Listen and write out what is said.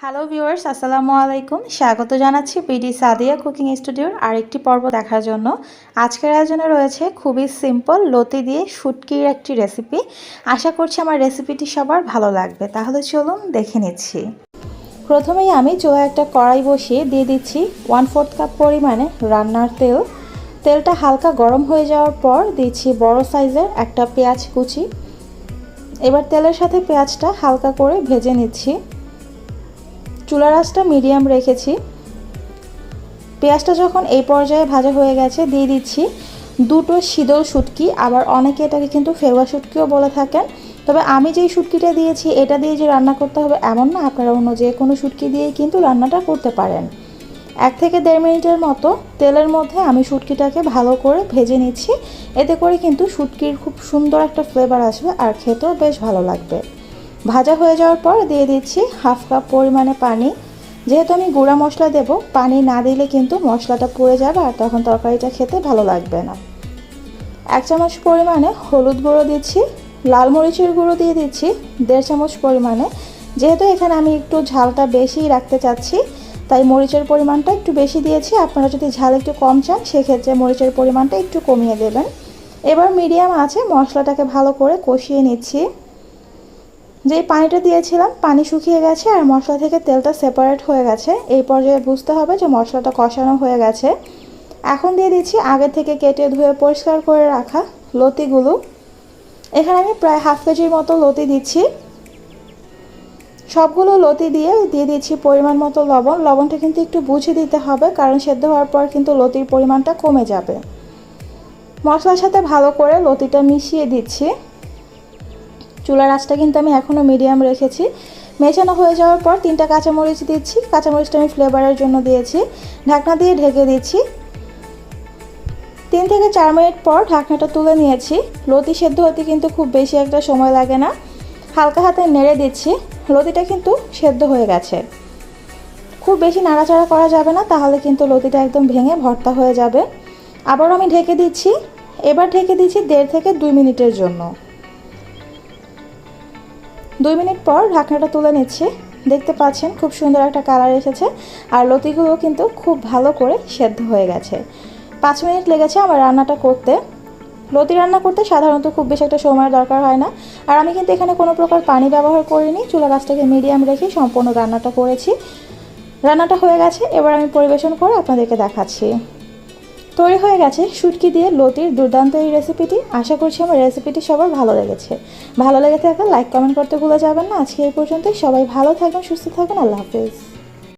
Hello viewers আসসালামু আলাইকুম। স্বাগত জানাচ্ছি বিডি সাদিয়া কুকিং স্টুডিওর আরেকটি পর্ব দেখার জন্য। আজকের আয়োজনে রয়েছে খুবই সিম্পল লতি দিয়ে শুটকির একটি রেসিপি আশা করছি আমার রেসিপিটি সবার ভালো লাগবে। তাহলে চলুন দেখে নিচ্ছি। প্রথমেই আমি চুলা একটা কড়াই বসিয়ে দিয়ে দিচ্ছি ওয়ান ফোর্থ কাপ পরিমাণে রান্নার তেল। তেলটা হালকা গরম হয়ে যাওয়ার পর দিচ্ছি বড় সাইজের একটা পেঁয়াজ কুচি। এবার তেলের সাথে পেঁয়াজটা হালকা করে ভেজে নিচ্ছি। চুলা রাসটা মিডিয়াম রেখেছি। পেঁয়াজটা যখন এই পর্যায়ে ভাজা হয়ে গেছে, দিয়ে দিচ্ছি দুটো শীতল শুটকি। আবার অনেকে এটাকে কিন্তু ফেওয়া শুটকিও বলে থাকেন। তবে আমি যেই শুটকিটা দিয়েছি, এটা দিয়ে যে রান্না করতে হবে এমন না, আপনারা অন্য যে কোনো শুটকি দিয়েই কিন্তু রান্নাটা করতে পারেন। এক থেকে দেড় মিনিটের মতো তেলের মধ্যে আমি শুটকিটাকে ভালো করে ভেজে নিচ্ছি। এতে করে কিন্তু শুটকির খুব সুন্দর একটা ফ্লেভার আসবে আর খেতেও বেশ ভালো লাগবে। ভাজা হয়ে যাওয়ার পর দিয়ে দিচ্ছি হাফ কাপ পরিমাণে পানি। যেহেতু আমি গুঁড়া মশলা দেব, পানি না দিলে কিন্তু মশলাটা পুড়ে যাবে আর তখন তরকারিটা খেতে ভালো লাগবে না। এক চামচ পরিমাণে হলুদ গুঁড়ো দিচ্ছি, লাল মরিচের গুঁড়ো দিয়ে দিচ্ছি, দেড় চামচ পরিমাণে। যেহেতু এখানে আমি একটু ঝালটা বেশি রাখতে চাচ্ছি, তাই মরিচের পরিমাণটা একটু বেশি দিয়েছি। আপনারা যদি ঝাল একটু কম চান, সেক্ষেত্রে মরিচের পরিমাণটা একটু কমিয়ে দেবেন। এবার মিডিয়াম আছে, মশলাটাকে ভালো করে কষিয়ে নিচ্ছি। যেই পানিটা দিয়েছিলাম, পানি শুকিয়ে গেছে আর মশলা থেকে তেলটা সেপারেট হয়ে গেছে। এই পর্যায়ে বুঝতে হবে যে মশলাটা কষানো হয়ে গেছে। এখন দিয়ে দিচ্ছি আগে থেকে কেটে ধুয়ে পরিষ্কার করে রাখা লতিগুলো। এখানে আমি প্রায় হাফ কেজির মতো লতি দিচ্ছি। সবগুলো লতি দিয়ে দিয়ে দিচ্ছি পরিমাণ মতো লবণ। লবণটা কিন্তু একটু বুঝে দিতে হবে, কারণ সেদ্ধ হওয়ার পর কিন্তু লতির পরিমাণটা কমে যাবে। মশলার সাথে ভালো করে লতিটা মিশিয়ে দিচ্ছি। চুলার আঁচটা কিন্তু আমি এখনও মিডিয়াম রেখেছি। মেশানো হয়ে যাওয়ার পর তিনটা কাঁচামরিচ দিচ্ছি। কাঁচামরিচটা আমি ফ্লেভারের জন্য দিয়েছি। ঢাকনা দিয়ে ঢেকে দিচ্ছি। তিন থেকে চার মিনিট পর ঢাকনাটা তুলে নিয়েছি। লতি সেদ্ধ হতে কিন্তু খুব বেশি একটা সময় লাগে না। হালকা হাতে নেড়ে দিচ্ছি। লতিটা কিন্তু সেদ্ধ হয়ে গেছে। খুব বেশি নাড়াচাড়া করা যাবে না, তাহলে কিন্তু লতিটা একদম ভেঙে ভর্তা হয়ে যাবে। আবারও আমি ঢেকে দিচ্ছি। এবার ঢেকে দিচ্ছি দেড় থেকে দুই মিনিটের জন্য। দুই মিনিট পর ঢাকনাটা তুলে নিচ্ছি। দেখতে পাচ্ছেন খুব সুন্দর একটা কালার এসেছে। আর লতিগুলো কিন্তু খুব ভালো করে সেদ্ধ হয়ে গেছে। পাঁচ মিনিট লেগেছে আমার রান্নাটা করতে। লতি রান্না করতে সাধারণত খুব বেশি একটা সময়ের দরকার হয় না। আর আমি কিন্তু এখানে কোনো প্রকার পানি ব্যবহার করিনি। চুলা গাছটাকে মিডিয়াম রেখে সম্পূর্ণ রান্নাটা করেছি। রান্নাটা হয়ে গেছে। এবার আমি পরিবেশন করে আপনাদেরকে দেখাচ্ছি। তৈরি হয়ে গেছে শুটকি দিয়ে লতির দুর্দান্ত এই রেসিপিটি আশা করছি আমার রেসিপিটি সবার ভালো লেগেছে। ভালো লেগে থাকলে লাইক কমেন্ট করতে ভুলে যাবেন না। আজকে এই পর্যন্তই। সবাই ভালো থাকবেন, সুস্থ থাকবেন। আল্লাহ হাফিজ।